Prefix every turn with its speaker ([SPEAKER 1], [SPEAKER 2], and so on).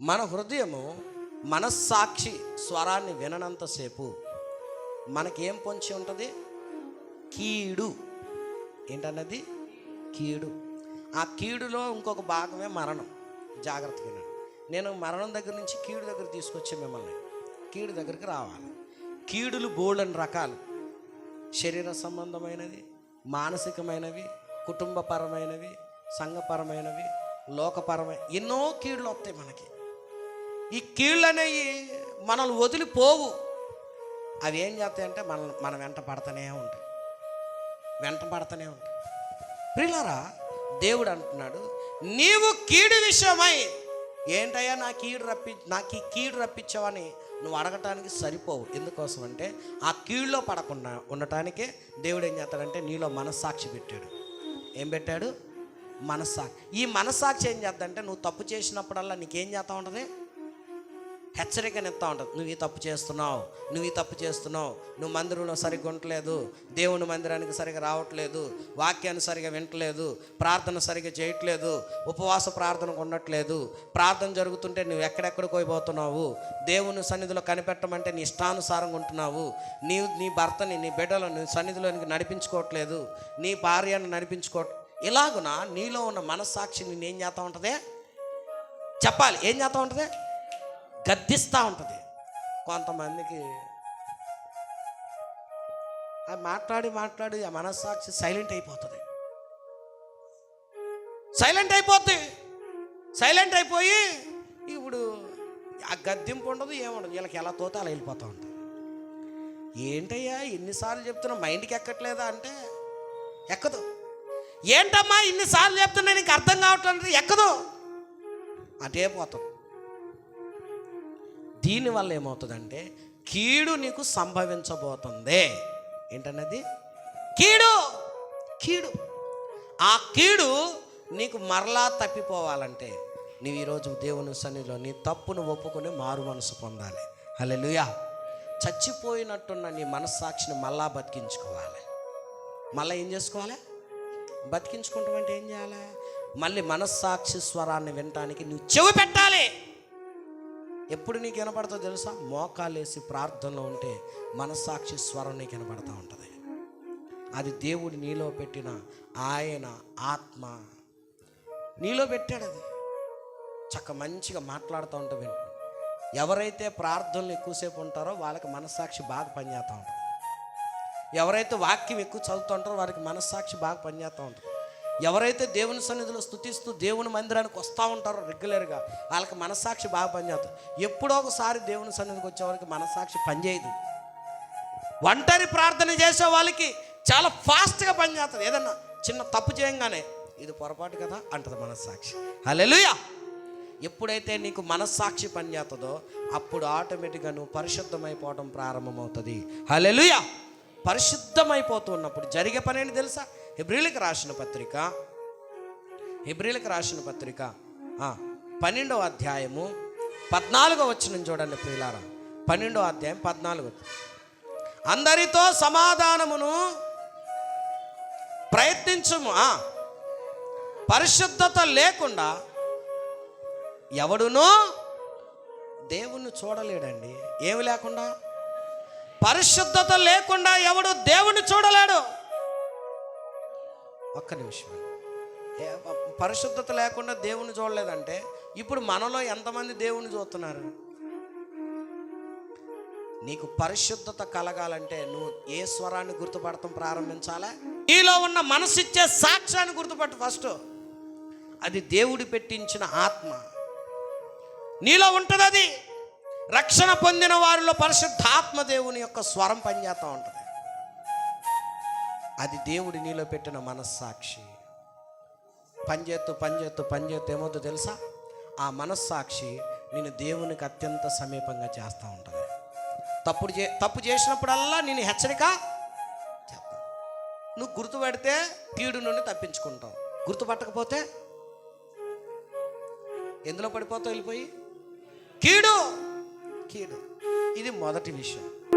[SPEAKER 1] మన హృదయము మనస్సాక్షి స్వరాన్ని విననంతసేపు మనకేం పొంచి ఉంటుంది? కీడు. ఏంటన్నది? కీడు. ఆ కీడులో ఇంకొక భాగమే మరణం. జాగ్రత్తగా నేను మరణం దగ్గర నుంచి కీడు దగ్గర తీసుకొచ్చే మిమ్మల్ని. కీడు దగ్గరికి రావాలి. కీడులు బోల్డని రకాలు. శరీర సంబంధమైనవి మానసికమైనవి కుటుంబపరమైనవి సంఘపరమైనవి లోకపరమైన ఎన్నో కీడులు వస్తాయి మనకి. ఈ కీళ్ళు అనేవి మనల్ని వదిలిపోవు. అవి ఏం చేస్తాయంటే మన మన వెంట పడతానే ఉంటాయి. వెంట పడతానే ఉంటాయి. ప్రియులారా దేవుడు అంటున్నాడు నీవు కీడు విషయమై ఏంటయ్యా నా కీడు రప్పి నాకు ఈ కీడు రప్పించావని నువ్వు అడగటానికి సరిపోవు. ఎందుకోసం అంటే ఆ కీడులో పడకుండా ఉండటానికే దేవుడు ఏం చేస్తాడంటే నీలో మనస్సాక్షి పెట్టాడు. ఏం పెట్టాడు? మనస్సాక్షి. ఈ మనస్సాక్షి ఏం చేద్దంటే నువ్వు తప్పు చేసినప్పుడల్లా నీకేం చేస్తా ఉంటుంది? హెచ్చరికనిస్తూ ఉంటుంది. నువ్వు ఈ తప్పు చేస్తున్నావు నువ్వు ఈ తప్పు చేస్తున్నావు నువ్వు మందిరంలో సరిగ్గా ఉండట్లేదు దేవుని మందిరానికి సరిగా రావట్లేదు వాక్యాన్ని సరిగా వింటలేదు ప్రార్థన సరిగా చేయట్లేదు ఉపవాస ప్రార్థనకు ఉండట్లేదు ప్రార్థన జరుగుతుంటే నువ్వు ఎక్కడెక్కడికి పోయిపోతున్నావు దేవుని సన్నిధిలో కనిపెట్టమంటే నీ ఇష్టానుసారంగా ఉంటున్నావు నీ నీ భర్తని నీ బిడ్డలను సన్నిధిలోనికి నడిపించుకోవట్లేదు నీ భార్యను నడిపించుకో ఇలాగున నీలో ఉన్న మనస్సాక్షి నేను ఏం చేస్తూ ఉంటుంది? చెప్పాలి. ఏం చేస్తూ ఉంటుంది? గద్దిస్తూ ఉంటుంది. కొంతమందికి అది మాట్లాడి మాట్లాడి ఆ మనస్సాక్షి సైలెంట్ అయిపోతుంది. సైలెంట్ అయిపోద్ది. సైలెంట్ అయిపోయి ఇప్పుడు ఆ గద్దింపు ఉండదు ఏముండదు వీళ్ళకి ఎలా తోతే అలా వెళ్ళిపోతూ ఉంటుంది. ఏంటయ్యా ఎన్నిసార్లు చెప్తున్నా మైండ్కి ఎక్కట్లేదా అంటే ఎక్కదు. ఏంటమ్మా ఇన్నిసార్లు చెప్తున్నా నీకు అర్థం కావట్లేదు ఎక్కదు. అటే పోతుంది దీనివల్ల ఏమవుతుందంటే కీడు నీకు సంభవించబోతుంది. ఏంటన్నది? కీడు! కీడు. ఆ కీడు నీకు మరలా తప్పిపోవాలంటే నీవు ఈరోజు దేవుని సన్నిధిలో నీ తప్పును ఒప్పుకొని మారు మనసు పొందాలి. హల్లెలూయా! చచ్చిపోయినట్టున్న నీ మనస్సాక్షిని మళ్ళా బతికించుకోవాలి. మళ్ళీ ఏం చేసుకోవాలి? బతికించుకుంటామంటే ఏం చేయాలి? మళ్ళీ మనస్సాక్షి స్వరాన్ని వినటానికి నువ్వు చెవి పెట్టాలి. ఎప్పుడు నీకు వినపడుతుందో తెలుసా? మోకాలేసి ప్రార్థనలో ఉంటే మనస్సాక్షి స్వరం నీకు వినపడతా ఉంటుంది. అది దేవుడు నీలో పెట్టిన ఆయన ఆత్మ నీలో పెట్టాడు అది. చక్క మంచిగా మాట్లాడుతూ ఉంటుంది ఎవరైతే ప్రార్థనలు ఎక్కువసేపు ఉంటారో వాళ్ళకి మనస్సాక్షి బాగా పనిచేస్తూ ఉంటుంది. ఎవరైతే వాక్యం ఎక్కువ చదువుతుంటారో వారికి మనస్సాక్షి బాగా పనిచేస్తూ ఉంటుంది. ఎవరైతే దేవుని సన్నిధిలో స్థుతిస్తూ దేవుని మందిరానికి వస్తూ ఉంటారో రెగ్యులర్గా వాళ్ళకి మనస్సాక్షి బాగా పనిచేస్తుంది. ఎప్పుడో ఒకసారి దేవుని సన్నిధికి వచ్చేవారికి మనస్సాక్షి పనిచేయదు. ఒంటరి ప్రార్థన చేసే వాళ్ళకి చాలా ఫాస్ట్గా పనిచేస్తుంది. ఏదన్నా చిన్న తప్పు చేయంగానే ఇది పొరపాటు కదా అంటది మనస్సాక్షి. హల్లెలూయా! ఎప్పుడైతే నీకు మనస్సాక్షి పనిచేస్తుందో అప్పుడు ఆటోమేటిక్గా నువ్వు పరిశుద్ధమైపోవడం ప్రారంభమవుతుంది. పరిశుద్ధమైపోతూ పరిశుద్ధమైపోతున్నప్పుడు జరిగే పని ఏంటి తెలుసా? హిబ్రిలకు రాసిన పత్రిక హిబ్రిలకు రాసిన పత్రిక పన్నెండవ అధ్యాయము పద్నాలుగో వచ్చిన చూడండి ప్రియులారా. పన్నెండవ అధ్యాయం పద్నాలుగు అందరితో సమాధానమును ప్రయత్నించుము. పరిశుద్ధత లేకుండా ఎవడునూ దేవుణ్ణి చూడలేడండి. ఏమి లేకుండా? పరిశుద్ధత లేకుండా ఎవడు దేవుణ్ణి చూడలేడు. ఒక్క నిమిషం. ఏ, పరిశుద్ధత లేకుండా దేవుణ్ణి చూడలేదంటే ఇప్పుడు మనలో ఎంతమంది దేవుణ్ణి చూస్తున్నారు? నీకు పరిశుద్ధత కలగాలంటే నువ్వు ఏ స్వరాన్ని గుర్తుపడటం ప్రారంభించాలా? నీలో ఉన్న మనసిచ్చే సాక్ష్యాన్ని గుర్తుపట్టు ఫస్ట్. అది దేవుడి పెట్టించిన ఆత్మ. నీలో ఉంటుంది అది రక్షణ పొందిన వారిలో పరిశుద్ధాత్మ దేవుని యొక్క స్వరం పనిచేస్తూ ఉంటుంది. అది దేవుడి నీలో పెట్టిన మనస్సాక్షి. పనిచేస్తూ పనిచేస్తూ పనిచేస్తూ ఏమవుతుందో తెలుసా? ఆ మనస్సాక్షి నేను దేవునికి అత్యంత సమీపంగా చేస్తూ ఉంటుంది. తప్పుడు చే తప్పు చేసినప్పుడల్లా నేను హెచ్చరిక చేస్తాను నువ్వు గుర్తుపడితే కీడు నుండి తప్పించుకుంటావు. గుర్తుపట్టకపోతే ఎందులో పడిపోతావు వెళ్ళిపోయి? కీడు కీడు. ఇది మొదటి విషయం.